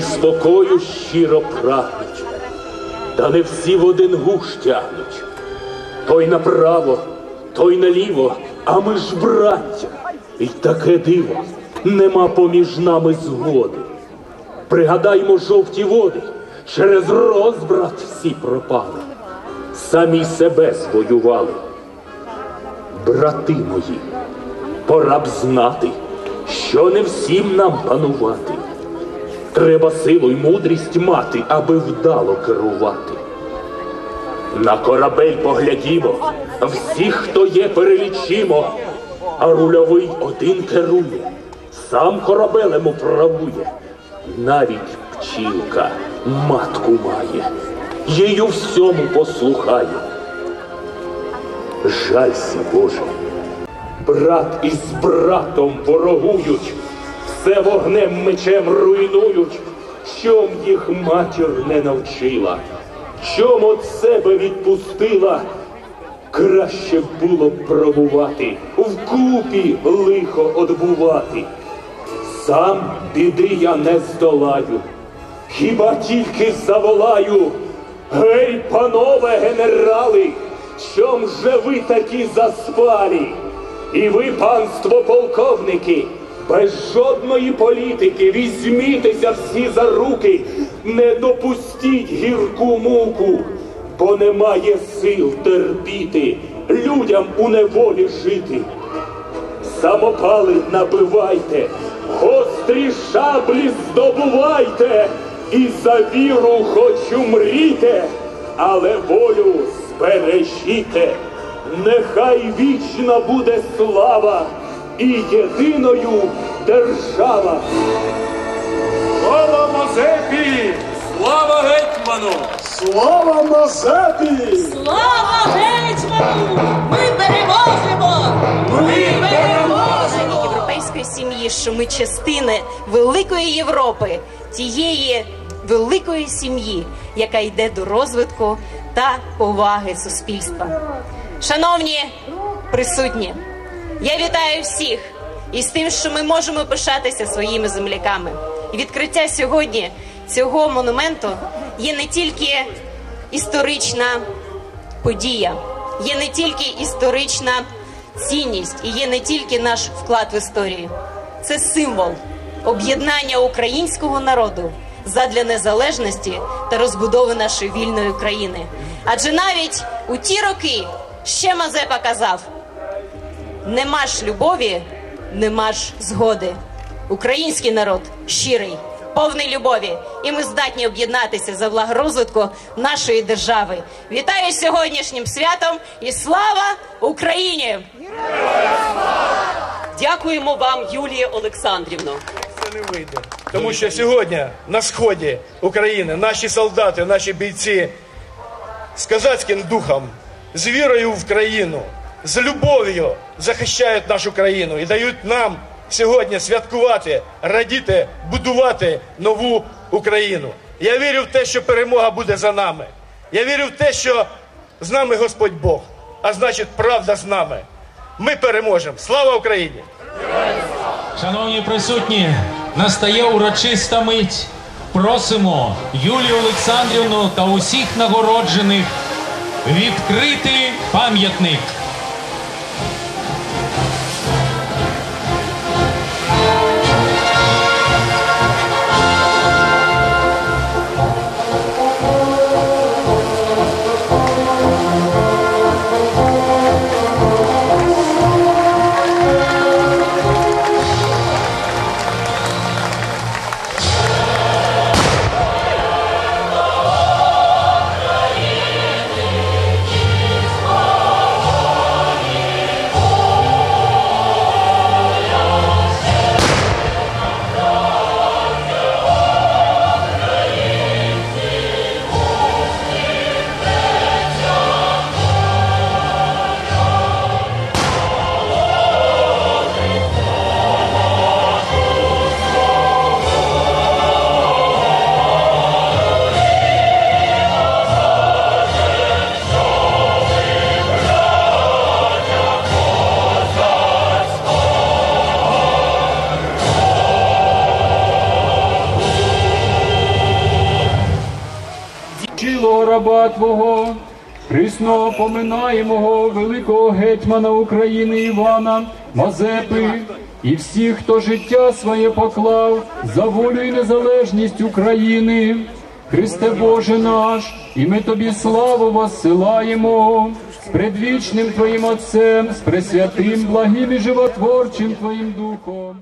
спокою щиро прагнуть, та не всі в один гуш тягнуть. Той направо, той наліво, а ми ж браття. І таке диво, нема поміж нами згоди. Пригадаймо жовті води, через розбрат всі пропали, самі себе звоювали. Брати мої, пора б знати, що не всім нам панувати. Треба силу й мудрість мати, аби вдало керувати. На корабель поглядімо, всіх, хто є, перелічимо, а рульовий один керує, сам корабелем управує. Навіть пчілка матку має, у всьому послухає. Жалься, Боже, брат із братом ворогують, все вогнем мечем руйнують, чом їх матір не навчила, чом от себе відпустила. Краще було б пробувати, вкупі лихо одбувати. Сам біди я не здолаю, хіба тільки заволаю. Гей, панове генерали, чом же ви такі заспалі? І ви, панство полковники, без жодної політики візьмітеся всі за руки, не допустіть гірку муку, бо немає сил терпіти, людям у неволі жити. Самопали набивайте, гострі шаблі здобувайте, і за віру хоч умрійте, але волю збережіте. Нехай вічна буде слава і єдиною держава. Слава Мазепі! Слава гетьману! Слава Мазепі! Слава гетьману! Ми переможемо! Ми переможемо! європейської сім'ї, що ми частини великої Європи, тієї великої сім'ї, яка йде до розвитку та поваги суспільства. Шановні присутні, я вітаю всіх із тим, що ми можемо пишатися своїми земляками. І відкриття сьогодні цього монументу є не тільки історична подія, є не тільки історична цінність і є не тільки наш вклад в історію, це символ об'єднання українського народу задля незалежності та розбудови нашої вільної країни. Адже навіть у ті роки ще Мазепа казав: нема ж любові, нема ж згоди. Український народ щирий, повний любові, і ми здатні об'єднатися за благо розвитку нашої держави. Вітаю сьогоднішнім святом і слава Україні! Дякуємо вам, Юлія Олександрівно. Це не вийде. Тому що сьогодні на сході України наші солдати, наші бійці з козацьким духом, з вірою в країну, з любов'ю захищають нашу країну і дають нам сьогодні святкувати, радіти, будувати нову Україну. Я вірю в те, що перемога буде за нами. Я вірю в те, що з нами Господь Бог, а значить, правда з нами. Ми переможемо. Слава Україні! Шановні присутні, настає урочиста мить. Просимо Юлію Олександрівну та усіх нагороджених відкрити пам'ятник. Раба Твого. Присно поминаємого великого гетьмана України Івана Мазепи і всіх, хто життя своє поклав за волю і незалежність України. Христе Боже наш, і ми Тобі славу воссилаємо з предвічним Твоїм Отцем, з пресвятим, благим і животворчим Твоїм Духом.